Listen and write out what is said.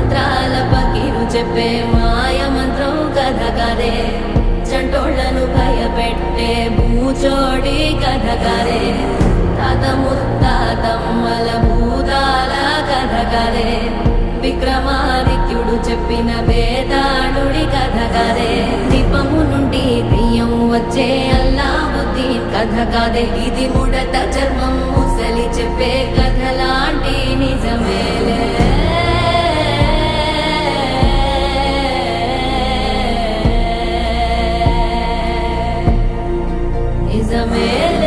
మంత్రాల పకీరు చెప్పే మాయ మంత్రం కథ కదే. చంటోళ్ళను భయపెట్టే భూచోడి కథ కదే. తాత ముత్తాతమ్మల భూతాల కథ కదే. విక్రమాదిత్యుడు చెప్పిన వేదాళుడి కథ కదే. దీపము నుండి దెయ్యం వచ్చే అల్లావుద్దీన్ కథ కదే. ఇది ముడత చర్మము Zamir